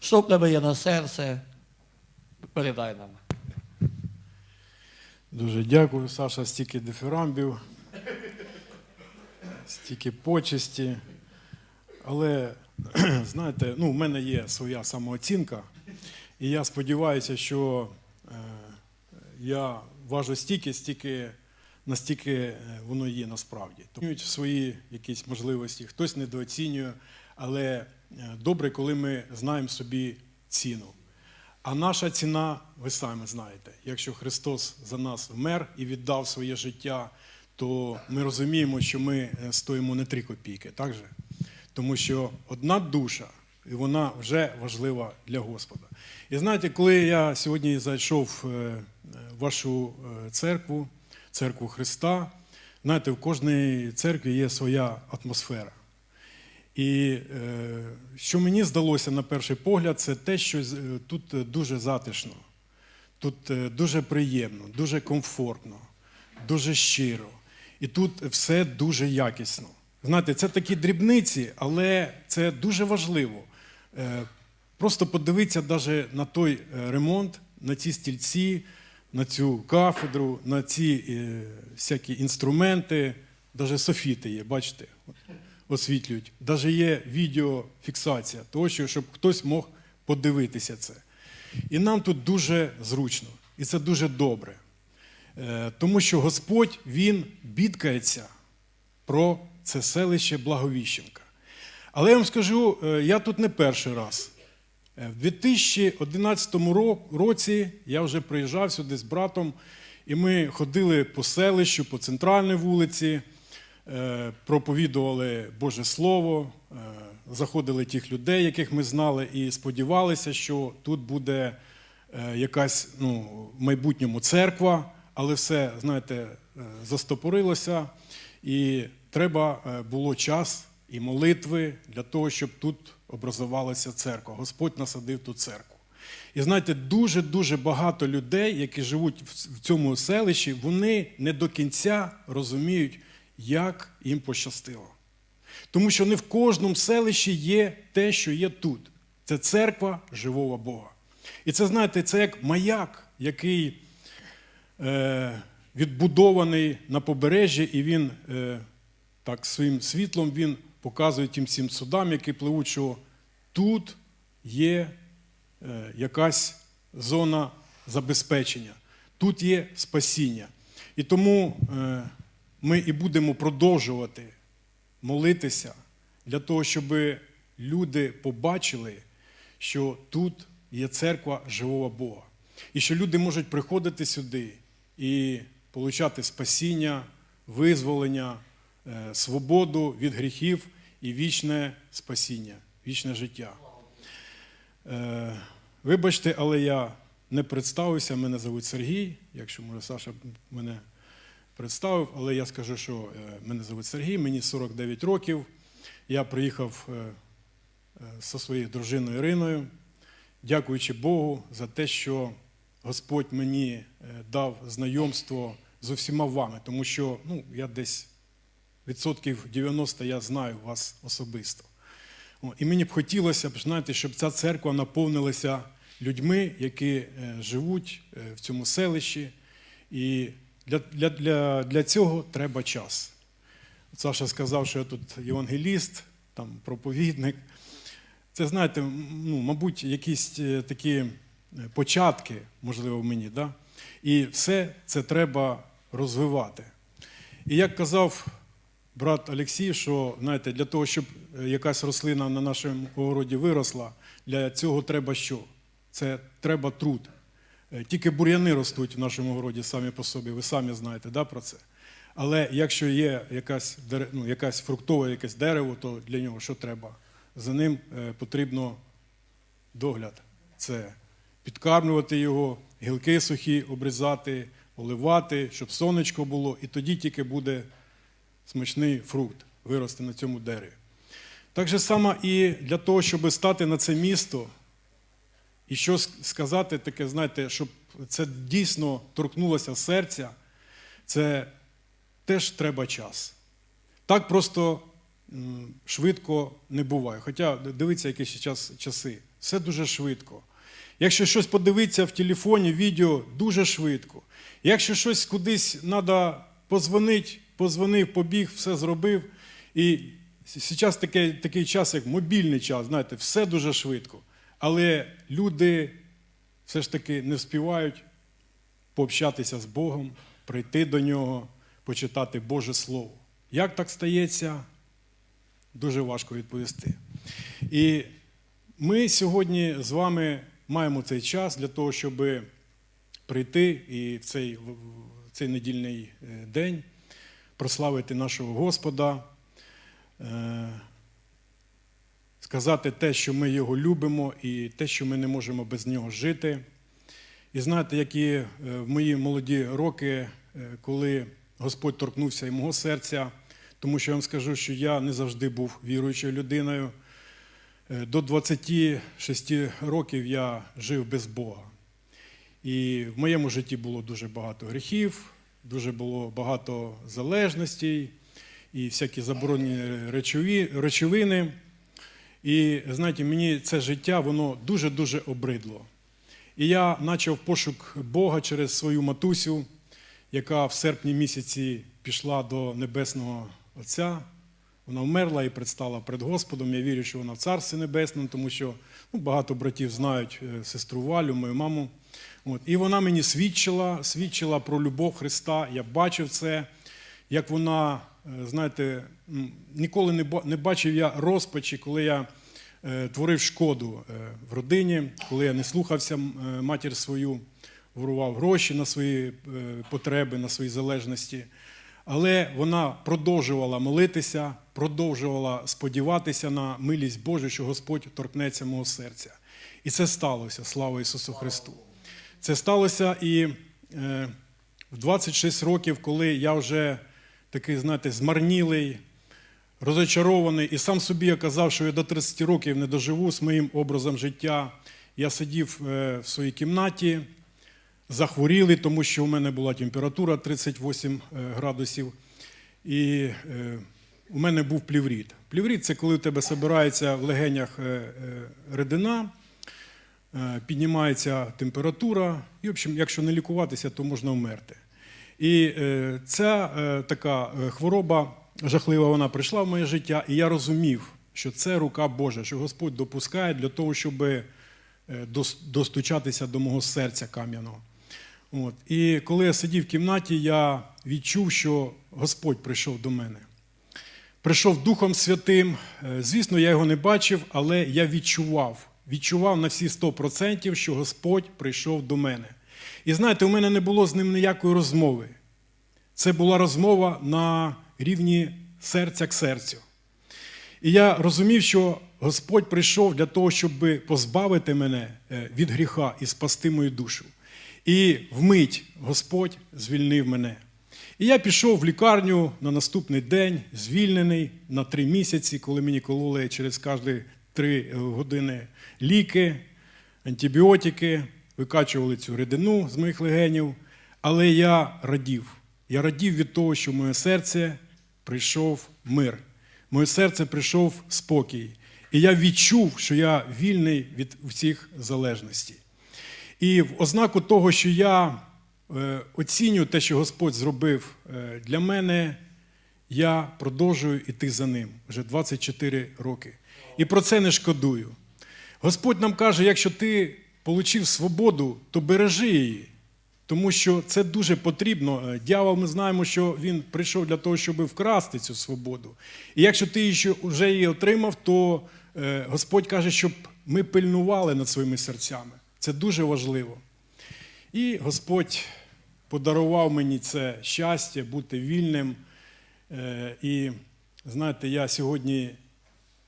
Що в тебе є на серце? Передай нам. Дуже дякую, Саша, стільки дифірамбів, стільки почесті. Але, знаєте, ну, в мене є своя самооцінка, і я сподіваюся, що е, я важу стільки, стільки, настільки е, воно є насправді. Тому свої якісь можливості, хтось недооцінює, але добре, коли ми знаємо собі ціну. А наша ціна, ви самі знаєте, якщо Христос за нас вмер і віддав своє життя, то ми розуміємо, що ми е, стоїмо не три копійки, так же? Тому що одна душа, і вона вже важлива для Господа. І знаєте, коли я сьогодні зайшов е, в вашу е, церкву, церкву Христа, знаєте, в кожній церкві є своя атмосфера. І е, що мені здалося на перший погляд, це те, що е, тут е, дуже затишно, тут дуже приємно, дуже комфортно, дуже щиро. І тут все дуже якісно. Знаєте, це такі дрібниці, але це дуже важливо. Просто подивитися навіть на той ремонт, на ці стільці, на цю кафедру, на ці всякі інструменти, навіть софіти є, бачите, освітлюють. Навіть є відеофіксація того, що, щоб хтось мог подивитися це. І нам тут дуже зручно, і це дуже добре. Е, Тому що Господь Він бідкається про це селище Благовіщенка. Але я вам скажу, е, я тут не перший раз. Е, В 2011 ро- році я вже приїжджав сюди з братом, і ми ходили по селищу, по центральній вулиці, проповідували Боже Слово, е, заходили тих людей, яких ми знали, і сподівалися, що тут буде е, якась ну, в майбутньому церква, але все, знаєте, е, застопорилося, і треба е, було час і молитви для того, щоб тут образувалася церква. Господь насадив ту церкву. І знаєте, дуже-дуже багато людей, які живуть в цьому селищі, вони не до кінця розуміють, як їм пощастило. Тому що не в кожному селищі є те, що є тут. Це церква живого Бога. І це, знаєте, це як маяк, який е, відбудований на побережжі, і він е, так своїм світлом він показує тим всім судам, які пливуть, що тут є е, якась зона забезпечення, тут є спасіння. І тому е, ми і будемо продовжувати молитися для того, щоб люди побачили, що тут є церква живого Бога. І що люди можуть приходити сюди і получати спасіння, визволення, е, свободу від гріхів і вічне спасіння, вічне життя. Е, Вибачте, але я не представився, мене звуть Сергій, якщо може Саша мене представив, але я скажу, що е, мене звуть Сергій, мені 49 років. Я приїхав е, е, зі своєю дружиною Іриною, дякуючи Богу за те, що Господь мені е, дав знайомство з усіма вами, тому що ну, я десь відсотків 90 я знаю вас особисто. І мені б хотілося б, знаєте, щоб ця церква наповнилася людьми, які е, живуть е, в цьому селищі. І для, для, для, для цього треба час. Саша сказав, що я тут євангеліст, там, проповідник. Це, знаєте, ну, мабуть, якісь е, такі е, початки, можливо, в мені. Да? І все це треба розвивати. І як казав брат Олексій, що знаєте, для того, щоб е, якась рослина на нашому городі виросла, для цього треба що? Це треба труд. Е, Тільки бур'яни ростуть в нашому городі самі по собі, ви самі знаєте да, про це. Але якщо є якась, ну, якась фруктове якесь дерево, то для нього що треба? За ним е, потрібно догляд. Це підкармлювати його, гілки сухі обрізати, поливати, щоб сонечко було, і тоді тільки буде смачний фрукт вирости на цьому дереві. Так же само і для того, щоб стати на це місто, і що сказати таке, знаєте, щоб це дійсно торкнулося серця, це теж треба час. Так просто швидко не буває. Хоча дивіться, які ще час, часи. все дуже швидко. Якщо щось подивитися в телефоні, відео дуже швидко. Якщо щось кудись треба позвонити, позвонив, побіг, все зробив. І зараз такий, такий час, як мобільний час, знаєте, все дуже швидко. Але люди все ж таки не вспівають пообщатися з Богом, прийти до нього, почитати Боже Слово. Як так стається, дуже важко відповісти. І ми сьогодні з вами маємо цей час для того, щоб прийти і в цей, в цей недільний е, день прославити нашого Господа, е, сказати те, що ми його любимо, і те, що ми не можемо без нього жити. І знаєте, які е, в мої молоді роки, е, коли Господь торкнувся і мого серця, тому що я вам скажу, що я не завжди був віруючою людиною. Е, До 26 років я жив без Бога. І в моєму житті було дуже багато гріхів, дуже було багато залежностей і всякі заборонені речові, речовини. І знаєте, мені це життя воно дуже-дуже обридло. І я почав пошук Бога через свою матусю, яка в серпні місяці пішла до Небесного Отця. Вона вмерла і предстала перед Господом. Я вірю, що вона в Царстві Небесному, тому що ну, багато братів знають е, сестру Валю, мою маму. От. І вона мені свідчила, свідчила про любов Христа. Я бачив це, як вона, знаєте, ніколи не бачив я розпачі, коли я е, творив шкоду е, в родині, коли я не слухався е, матір свою, ворував гроші на свої е, потреби, на свої залежності. Але вона продовжувала молитися, продовжувала сподіватися на милість Божу, що Господь торкнеться мого серця. І це сталося, слава Ісусу Христу. Це сталося і е, в 26 років, коли я вже такий, знаєте, змарнілий, розочарований, і сам собі казав, що я до 30 років не доживу з моїм образом життя. Я сидів е, в своїй кімнаті, захворіли, тому що у мене була температура 38 е, градусів. І е, у мене був плівріт. Плівріт це коли у тебе збирається в легенях рідина, е, піднімається температура, і, в общем, якщо не лікуватися, то можна вмерти. І е, ця е, така е, хвороба жахлива, вона прийшла в моє життя, і я розумів, що це рука Божа, що Господь допускає для того, щоб достучатися до мого серця кам'яного. От. І коли я сидів в кімнаті, я відчув, що Господь прийшов до мене. Прийшов Духом Святим. Звісно, я його не бачив, але я відчував. Відчував на всі 100%, що Господь прийшов до мене. І знаєте, у мене не було з ним ніякої розмови. Це була розмова на рівні серця к серцю. І я розумів, що Господь прийшов для того, щоб позбавити мене е, від гріха і спасти мою душу. І вмить Господь звільнив мене. І я пішов в лікарню на наступний день, звільнений на три місяці, коли мені кололи через кожні три е, години ліки, антибіотики, викачували цю рідину з моїх легенів. Але я радів. Я радів від того, що в моє серце прийшов мир. В моє серце прийшов спокій. І я відчув, що я вільний від всіх залежностей. І в ознаку того, що я е, оцінюю те, що Господь зробив е, для мене, я продовжую йти за ним вже 24 роки. І про це не шкодую. Господь нам каже, якщо ти отримав свободу, то бережи її. Тому що це дуже потрібно. Е, Дьявол, ми знаємо, що він прийшов для того, щоб вкрасти цю свободу. І якщо ти вже її отримав, то е, Господь каже, щоб ми пильнували над своїми серцями. Це дуже важливо. І Господь подарував мені це щастя бути вільним. Е, І знаєте, я сьогодні,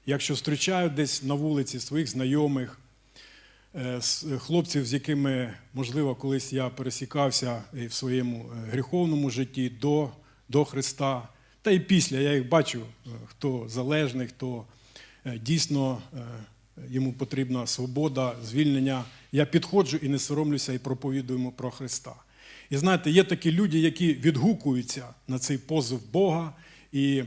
якщо зустрічаю десь на вулиці своїх знайомих, хлопців, з якими, можливо, колись я пересікався і в своєму е, гріховному житті до, до Христа, та і після я їх бачу, е, хто залежний, хто е, дійсно е, йому потрібна свобода, звільнення. Я підходжу і не соромлюся і проповідую йому про Христа. І знаєте, є такі люди, які відгукуються на цей позов Бога і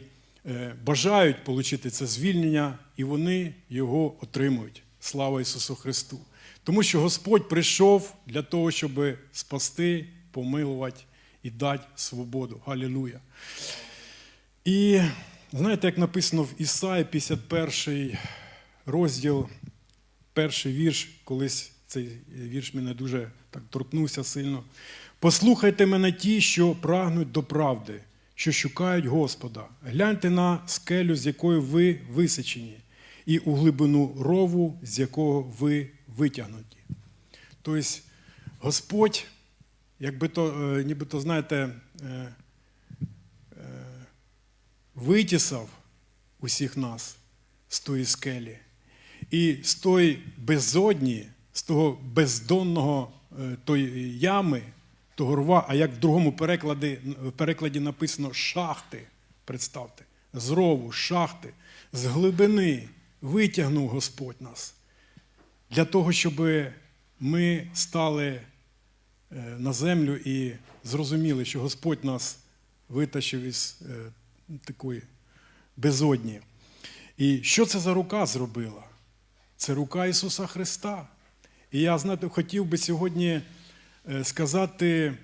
е, бажають отримати це звільнення, і вони його отримують. Слава Ісусу Христу! Тому що Господь прийшов для того, щоб спасти, помилувати і дати свободу. Галілуя! І знаєте, як написано в Ісаї 51 розділ, перший вірш, колись цей вірш мене дуже так торкнувся сильно. Послухайте мене ті, що прагнуть до правди, що шукають Господа. Гляньте на скелю, з якої ви висечені, і у глибину рову, з якого ви витягнуті. Тобто Господь, якби то, е, нібито, знаєте, е, витісав усіх нас з тої скелі. І з тої безодні, з того бездонного е, тої ями, того рва, а як в другому перекладі, в перекладі написано шахти, представте, з рову, шахти, з глибини витягнув Господь нас для того, щоб ми стали е, на землю і зрозуміли, що Господь нас витащив із е, такої безодні. І що це за рука зробила? Це рука Ісуса Христа. І я, знаєте, хотів би сьогодні е, сказати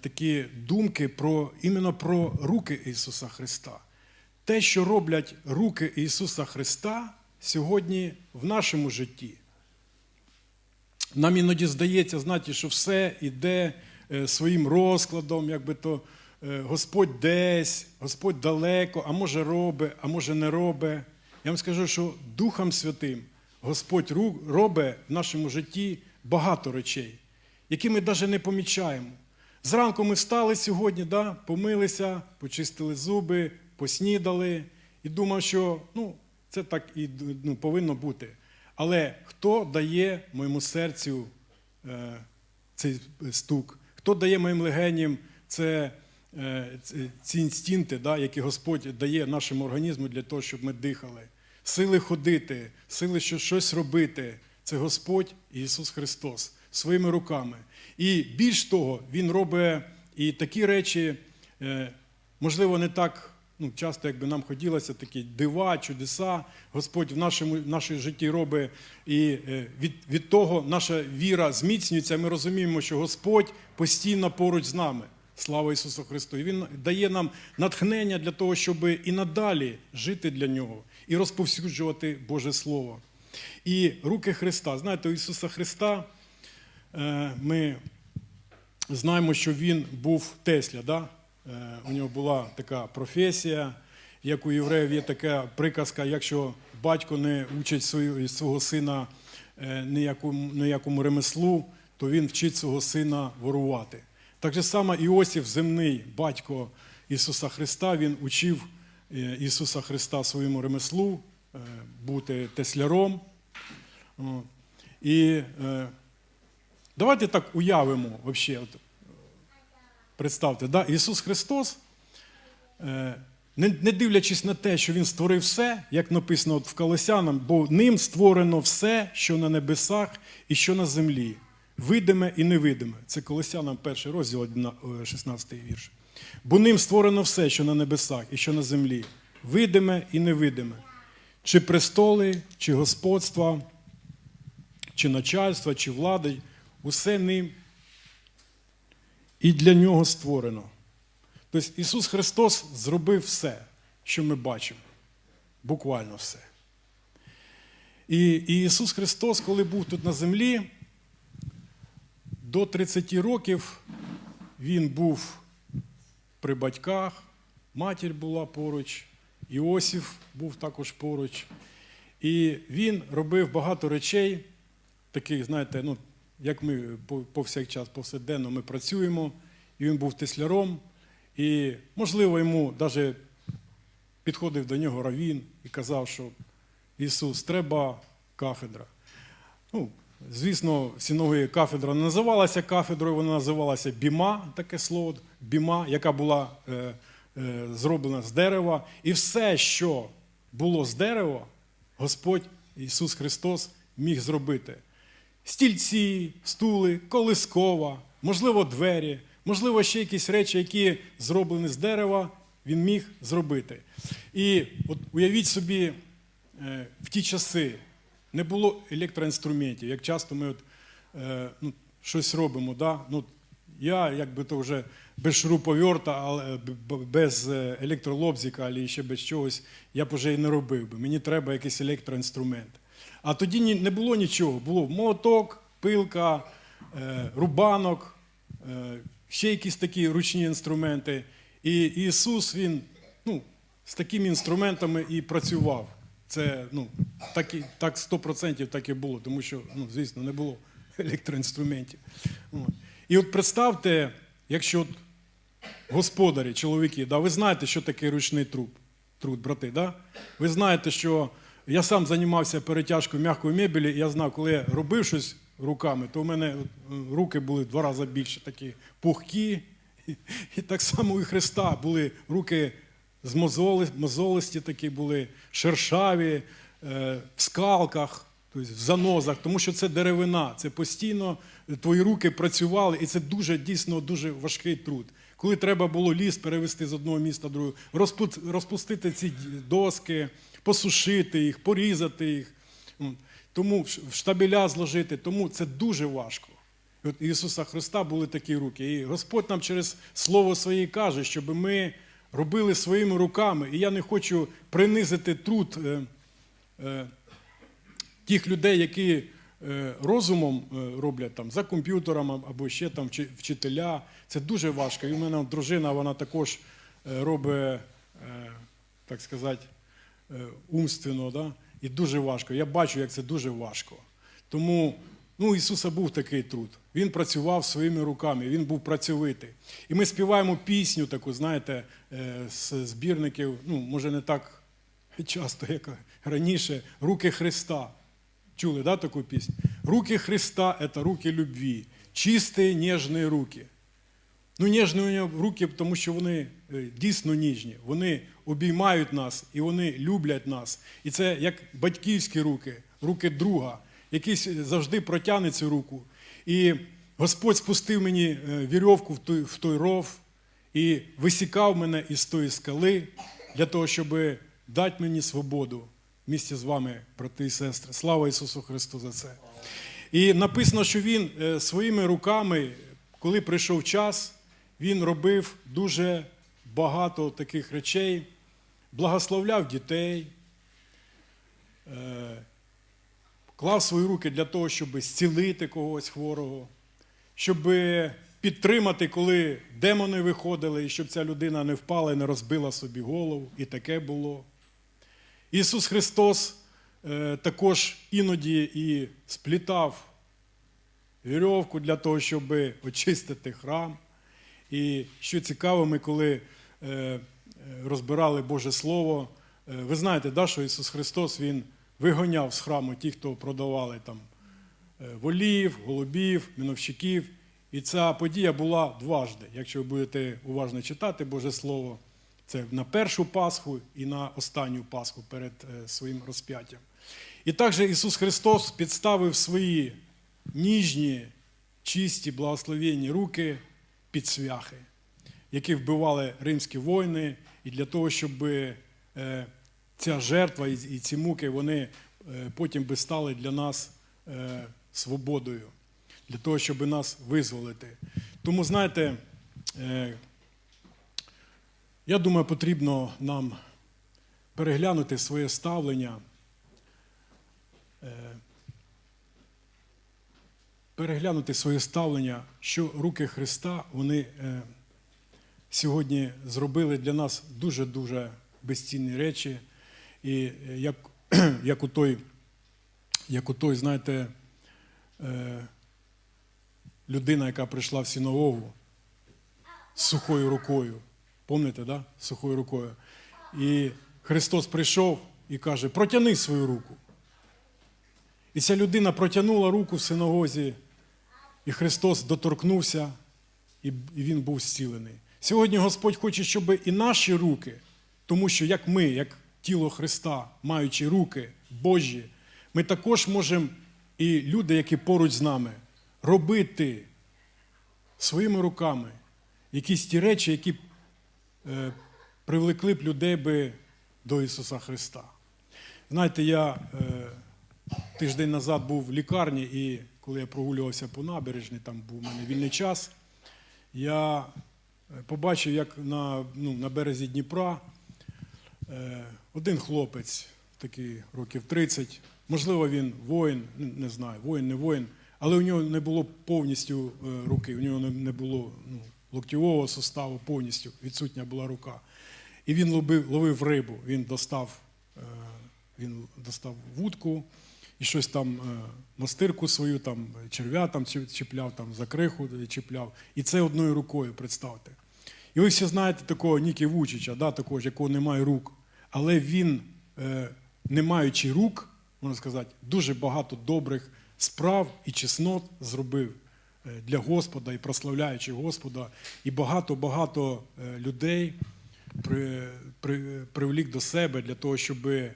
такі думки про, іменно про руки Ісуса Христа. Те, що роблять руки Ісуса Христа сьогодні в нашому житті. Нам іноді здається, знаєте, що все йде е, своїм розкладом, якби то е, Господь десь, Господь далеко, а може робить, а може не робить. Я вам скажу, що Духом Святим Господь робить в нашому житті багато речей, які ми навіть не помічаємо. Зранку ми встали сьогодні, да, помилися, почистили зуби, поснідали і думав, що ну, це так і ну, повинно бути. Але хто дає моєму серцю е, цей стук? Хто дає моїм легеням це, е, ці інстинкти, да, які Господь дає нашому організму для того, щоб ми дихали? Сили ходити, сили щось робити. Це Господь Ісус Христос своїми руками. І більш того, Він робить і такі речі, е, можливо, не так ну, часто, як би нам хотілося, такі дива, чудеса. Господь в нашому в нашій житті робить, і е, від, від того наша віра зміцнюється. Ми розуміємо, що Господь постійно поруч з нами. Слава Ісусу Христу! І Він дає нам натхнення для того, щоб і надалі жити для Нього і розповсюджувати Боже Слово. І руки Христа. Знаєте, у Ісуса Христа е, ми знаємо, що Він був Тесля. Да? Е, У нього була така професія, як у євреїв є така приказка, якщо батько не учить свого сина е, ніякому, ніякому ремеслу, то він вчить свого сина ворувати. Так же само Іосиф, земний батько Ісуса Христа, він учив е, Ісуса Христа своєму ремеслу, бути тесляром. І давайте так уявимо от, представте, да? Ісус Христос, е, не, дивлячись на те, що Він створив все, як написано в Колосянам, бо ним створено все, що на небесах і що на землі, видиме і невидиме. Це Колосянам перший розділ, 16 вірш. Бо ним створено все, що на небесах і що на землі, видиме і невидиме. Чи престоли, чи господства, чи начальства, чи влади, усе ним і для нього створено. Тобто Ісус Христос зробив все, що ми бачимо. Буквально все. І, і Ісус Христос, коли був тут на землі, до 30 років Він був при батьках, матір була поруч, Іосиф був також поруч. І він робив багато речей, таких, знаєте, ну, як ми повсякчас, повсякденно ми працюємо, і він був тесляром, і, можливо, йому навіть підходив до нього равін і казав, що Ісус, треба кафедра. Ну, звісно, в синагогі кафедра не називалася кафедрою, вона називалася біма, таке слово, біма, яка була е, е, зроблена з дерева. І все, що було з дерева, Господь Ісус Христос міг зробити. Стільці, стули, колискова, можливо, двері, можливо, ще якісь речі, які зроблені з дерева, він міг зробити. І от уявіть собі, е, в ті часи не було електроінструментів. Як часто ми от, е, ну, щось робимо, да? ну, я якби то вже без шуруповерта, але без е, електролобзика, або ще без чогось, я б вже і не робив би. Мені треба якийсь електроінструмент. А тоді не було нічого. Було молоток, пилка, е, рубанок, е, ще якісь такі ручні інструменти. І Ісус, Він ну, з такими інструментами і працював. Це ну, так, і, так 100% так і було, тому що, ну, звісно, не було електроінструментів. І от представте, якщо от господарі, чоловіки, да, ви знаєте, що таке ручний труд, труд брати, да? ви знаєте, що я сам займався перетяжкою м'якої мебелі, і я знав, коли я робив щось руками, то в мене е, руки були в два рази більше такі пухкі. І, так само у Христа були руки з мозоли, мозолисті такі були, шершаві, е, в скалках, тобто в занозах, тому що це деревина, це постійно твої руки працювали, і це дуже дійсно дуже важкий труд. Коли треба було ліс перевести з одного міста в друге, розпу- розпустити ці доски, посушити їх, порізати їх, тому в штабеля зложити, тому це дуже важко. От Ісуса Христа були такі руки. І Господь нам через Слово Своє каже, щоб ми робили своїми руками. І я не хочу принизити труд е, е, тих людей, які е, розумом е, роблять там за комп'ютером або ще там вчителя. Це дуже важко. І в мене дружина, вона також е, робить, е, так сказати, умственно, да? і дуже важко. Я бачу, як це дуже важко. Тому ну, Ісуса був такий труд. Він працював своїми руками, він був працьовитий. І ми співаємо пісню таку, знаєте, е, з збірників, ну, може, не так часто, як раніше, руки Христа. Чули, да, таку пісню? Руки Христа – це руки любві, чисті, ніжні руки. Ну, ніжні у нього руки, тому що вони е, дійсно ніжні. Вони обіймають нас і вони люблять нас. І це як батьківські руки, руки друга, який завжди протягне цю руку. І Господь спустив мені е, вірьовку в той, в той ров і висікав мене із тої скали для того, щоб дати мені свободу місті з вами, брати і сестри. Слава Ісусу Христу за це. І написано, що він е, своїми руками, коли прийшов час, він робив дуже багато таких речей, благословляв дітей, е, клав свої руки для того, щоб зцілити когось хворого, щоб підтримати, коли демони виходили, і щоб ця людина не впала і не розбила собі голову. І таке було. Ісус Христос е, також іноді і сплітав вірьовку для того, щоб очистити храм. І що цікаво, ми коли е, е, розбирали Боже Слово, е, ви знаєте, да, що Ісус Христос Він вигоняв з храму ті, хто продавали там волів, голубів, міновщиків. І ця подія була дважди. Якщо ви будете уважно читати Боже Слово, це на першу Пасху і на останню Пасху перед своїм розп'яттям. І також Ісус Христос підставив свої ніжні, чисті, благословенні руки під свяхи, які вбивали римські воїни, і для того, щоб е, ця жертва і ці муки вони е, потім би стали для нас е, свободою, для того, щоб нас визволити. Тому, знаєте, я думаю, потрібно нам переглянути своє ставлення. Переглянути своє ставлення, що руки Христа вони е, сьогодні зробили для нас дуже-дуже безцінні речі. І е, як, як у той, як у той, знаєте, е, людина, яка прийшла в синагогу з сухою рукою. Пам'ятаєте, да? Сухою рукою. І Христос прийшов і каже: протяни свою руку. І ця людина протягнула руку в синагозі, і Христос доторкнувся, і він був зцілений. Сьогодні Господь хоче, щоб і наші руки, тому що як ми, як тіло Христа, маючи руки Божі, ми також можемо, і люди, які поруч з нами, робити своїми руками якісь ті речі, які е, привлекли б людей би до Ісуса Христа. Знаєте, я е, тиждень назад був в лікарні, і коли я прогулювався по набережні, там був у мене вільний час, я е, побачив, як на, ну, на березі Дніпра е, один хлопець, такий років 30, можливо, він воїн, не- знаю, воїн, не воїн, але у нього не було повністю е, руки, у нього не- не було ну, локтєвого суставу повністю, відсутня була рука. І він ловив, ловив рибу, він достав, е, він достав вудку і щось там, е, мастирку свою, там, черв'я там чіпляв, там, за криху чіпляв. І це одною рукою, представте. І ви всі знаєте такого Нікі Вучича, да, такого, якого немає рук. Але він, е, не маючи рук, можна сказати, дуже багато добрих справ і чеснот зробив е, для Господа і прославляючи Господа. І багато-багато людей при, при, привлік до себе для того, щоб, ну,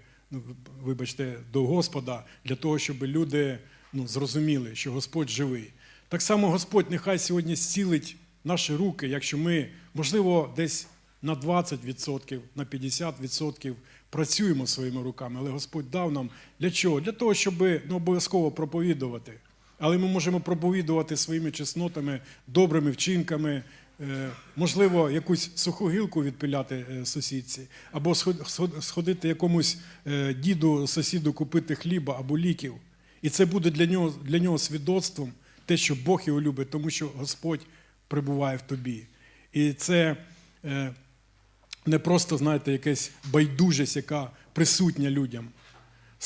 вибачте, до Господа, для того, щоб люди ну, зрозуміли, що Господь живий. Так само Господь нехай сьогодні зцілить наші руки, якщо ми, можливо, десь на 20%, на 50% працюємо своїми руками, але Господь дав нам для чого? Для того, щоб не обов'язково проповідувати. Але ми можемо проповідувати своїми чеснотами, добрими вчинками, можливо, якусь суху гілку відпиляти е, сусідці, або сход- сход- сходити якомусь е, діду, сусіду купити хліба або ліків. І це буде для нього, для нього свідоцтвом, те, що Бог його любить, тому що Господь прибуває в тобі. І це е, не просто, знаєте, якась байдужість, яка присутня людям.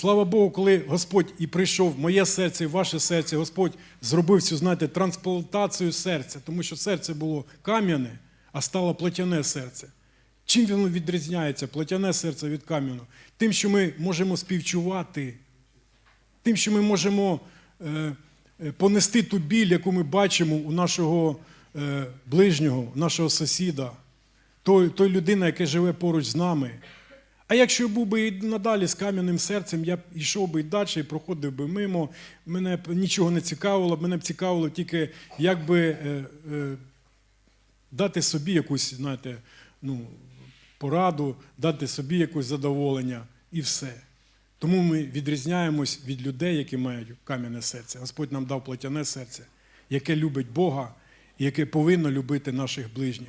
Слава Богу, коли Господь і прийшов в моє серце, і в ваше серце, Господь зробив цю, знаєте, трансплантацію серця, тому що серце було кам'яне, а стало платяне серце. Чим воно відрізняється, платяне серце від кам'яного? Тим, що ми можемо співчувати, тим, що ми можемо е, е, понести ту біль, яку ми бачимо у нашого е, ближнього, нашого сусіда, той, той людина, яка живе поруч з нами. А якщо був би і надалі з кам'яним серцем, я йшов би далі, проходив би мимо, мене б нічого не цікавило, мене б цікавило тільки, як би е, е, дати собі якусь, знаєте, ну, пораду, дати собі якусь задоволення і все. Тому ми відрізняємось від людей, які мають кам'яне серце. Господь нам дав платяне серце, яке любить Бога і яке повинно любити наших ближніх.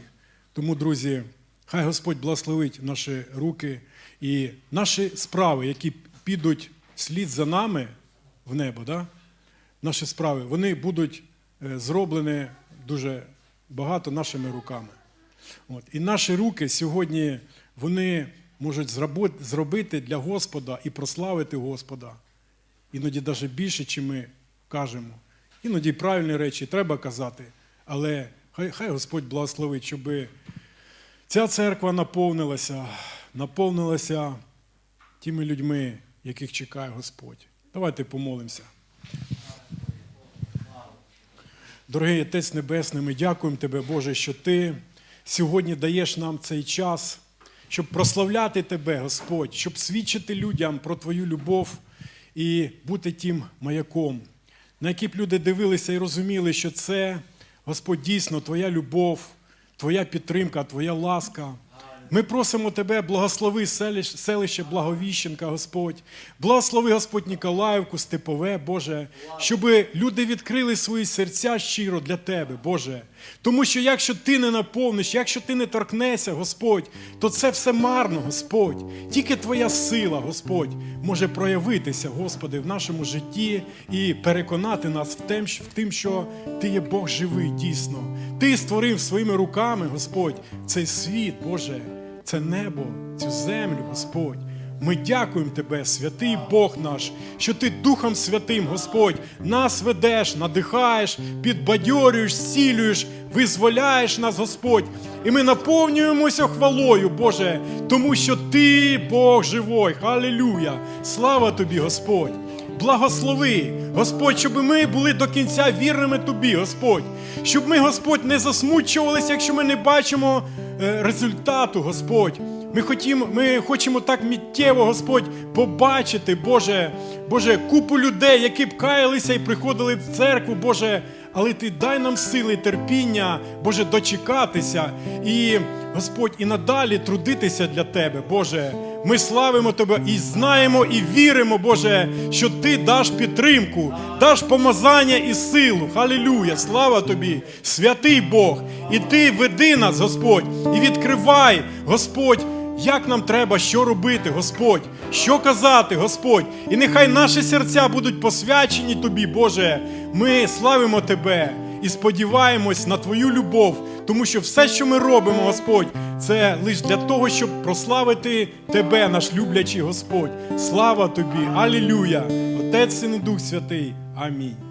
Тому, друзі, хай Господь благословить наші руки і наші справи, які підуть слід за нами в небо, да? наші справи, вони будуть е, зроблені дуже багато нашими руками. От. І наші руки сьогодні вони можуть зробити для Господа і прославити Господа. Іноді навіть більше, чим ми кажемо. Іноді правильні речі треба казати, але хай, хай Господь благословить, щоб ця церква наповнилася, наповнилася тими людьми, яких чекає Господь. Давайте помолимося. Дорогий Отець Небесний, ми дякуємо Тебе, Боже, що Ти сьогодні даєш нам цей час, щоб прославляти Тебе, Господь, щоб свідчити людям про Твою любов і бути тим маяком, на який б люди дивилися і розуміли, що це, Господь, дійсно Твоя любов, Твоя підтримка, Твоя ласка. Ми просимо Тебе, благослови селищ- селище Благовіщенка, Господь. Благослови, Господь, Ніколаївку, Степове, Боже, щоб люди відкрили свої серця щиро для Тебе, Боже. Тому що якщо Ти не наповниш, якщо Ти не торкнешся, Господь, то це все марно, Господь. Тільки Твоя сила, Господь, може проявитися, Господи, в нашому житті і переконати нас в тим, що Ти є Бог живий, дійсно. Ти створив своїми руками, Господь, цей світ, Боже, це небо, цю землю, Господь. Ми дякуємо Тебе, святий Бог наш, що Ти Духом Святим, Господь, нас ведеш, надихаєш, підбадьорюєш, зцілюєш, визволяєш нас, Господь. І ми наповнюємося хвалою, Боже, тому що Ти Бог живой. Халілюя! Слава Тобі, Господь! Благослови, Господь, щоб ми були до кінця вірними Тобі, Господь, щоб ми, Господь, не засмучувалися, якщо ми не бачимо е, результату, Господь. Ми хотімо, ми хочемо так миттєво, Господь, побачити, Боже, Боже, купу людей, які б каялися і приходили в церкву, Боже. Але ти дай нам сили терпіння, Боже, дочекатися і, Господь, і надалі трудитися для Тебе, Боже. Ми славимо Тебе і знаємо, і віримо, Боже, що Ти даш підтримку, даш помазання і силу. Халілюя! Слава Тобі, святий Бог! І Ти веди нас, Господь, і відкривай, Господь. Як нам треба, що робити, Господь, що казати, Господь, і нехай наші серця будуть посвячені Тобі, Боже. Ми славимо Тебе і сподіваємось на Твою любов, тому що все, що ми робимо, Господь, це лише для того, щоб прославити Тебе, наш люблячий Господь. Слава Тобі! Алілюя! Отець Син і Дух Святий. Амінь.